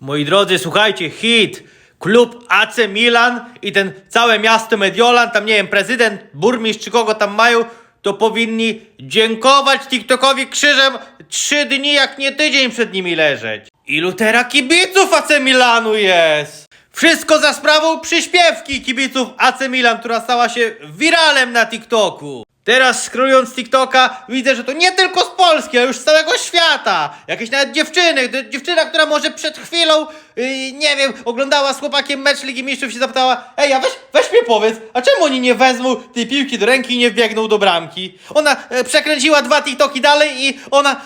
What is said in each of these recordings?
Moi drodzy, słuchajcie, hit. Klub AC Milan i ten całe miasto Mediolan, tam nie wiem, prezydent, burmistrz czy kogo tam mają, to powinni dziękować TikTokowi krzyżem trzy dni, jak nie tydzień przed nimi leżeć. Ilu teraz kibiców AC Milanu jest? Wszystko za sprawą przyśpiewki kibiców AC Milan, która stała się wiralem na TikToku. Teraz scrollując TikToka widzę, że to nie tylko z Polski, ale już z całego świata. Jakieś nawet dziewczyny, dziewczyna, która może przed chwilą, yy, nie wiem, oglądała z chłopakiem mecz Ligi Mistrzów się zapytała Ej, a weź, weź mi powiedz, a czemu oni nie wezmą tej piłki do ręki i nie wbiegną do bramki? Ona e, przekręciła dwa TikToki dalej i ona...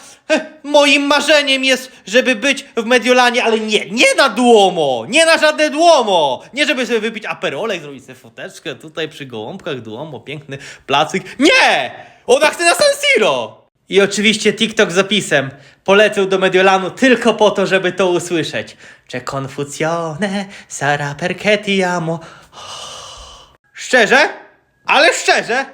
Moim marzeniem jest, żeby być w Mediolanie, ale nie, nie na Duomo, nie na żadne Duomo. Nie żeby sobie wypić aperolek, zrobić sobie foteczkę tutaj przy gołąbkach Duomo, piękny placyk. Nie! Ona chce na San Siro! I oczywiście TikTok z opisem. Polecę do Mediolanu tylko po to, żeby to usłyszeć. Cze confusione, Sara perché ti amo. Szczerze, ale szczerze,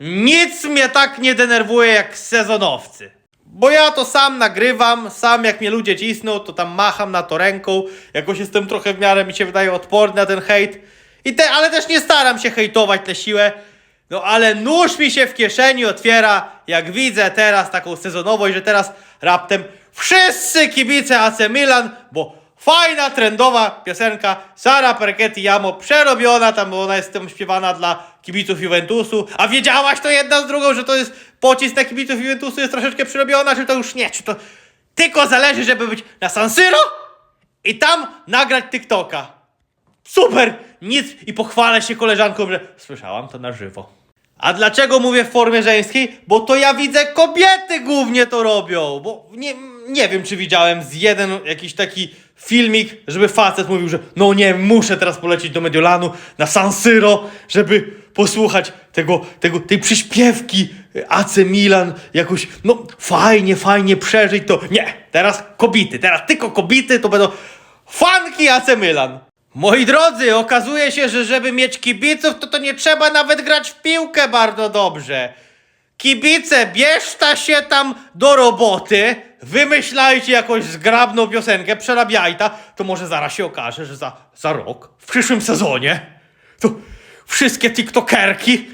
nic mnie tak nie denerwuje jak sezonowcy. Bo ja to sam nagrywam, sam jak mnie ludzie cisną, to tam macham na to ręką. Jakoś jestem trochę w miarę, mi się wydaje, odporny na ten hejt. I te, ale też nie staram się hejtować na siłę. No ale nóż mi się w kieszeni otwiera, jak widzę teraz taką sezonowość, że teraz raptem wszyscy kibice AC Milan, bo fajna, trendowa piosenka Sara Perchetti Jamo, przerobiona tam, bo ona jest tam śpiewana dla kibiców Juventusu. A wiedziałaś to jedna z drugą, że to jest pocisk na kibiców Juventusu jest troszeczkę przerobiona, czy to już nie, czy to tylko zależy, żeby być na San Siro i tam nagrać TikToka. Super! Nic i pochwalę się koleżankom, że słyszałam to na żywo. A dlaczego mówię w formie żeńskiej? Bo to ja widzę kobiety głównie to robią. Bo nie, nie wiem, czy widziałem z jeden jakiś taki filmik, żeby facet mówił, że no nie, muszę teraz polecieć do Mediolanu na San Siro, żeby posłuchać tego, tego, tej przyśpiewki AC Milan, jakoś, no fajnie, fajnie przeżyć to. Nie, teraz kobiety, teraz tylko kobiety to będą fanki AC Milan. Moi drodzy, okazuje się, że żeby mieć kibiców, to to nie trzeba nawet grać w piłkę bardzo dobrze. Kibice, bierzta się tam do roboty, wymyślajcie jakąś zgrabną piosenkę, przerabiaj ta, to może zaraz się okaże, że za, za rok, w przyszłym sezonie, to wszystkie tiktokerki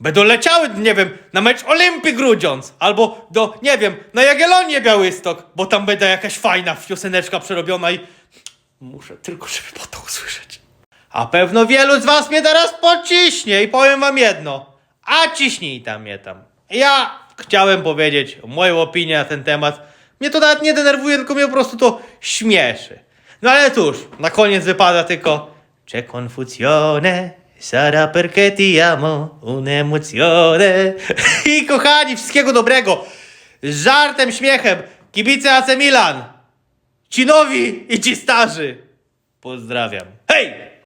będą leciały, nie wiem, na mecz Olimpii Grudziądz, albo do, nie wiem, na Jagiellonię Białystok, bo tam będzie jakaś fajna pioseneczka przerobiona i Muszę tylko, żeby po to usłyszeć. A pewno wielu z was mnie teraz pociśnie i powiem wam jedno. A ciśnij tam mnie tam. Ja chciałem powiedzieć moją opinię na ten temat. Mnie to nawet nie denerwuje, tylko mnie po prostu to śmieszy. No ale cóż, na koniec wypada tylko Cze confusione, Sara perché ti amo, un'emozione. I kochani, wszystkiego dobrego. Z żartem, śmiechem, kibice AC Milan. Ci nowi i ci starzy. Pozdrawiam. Hej!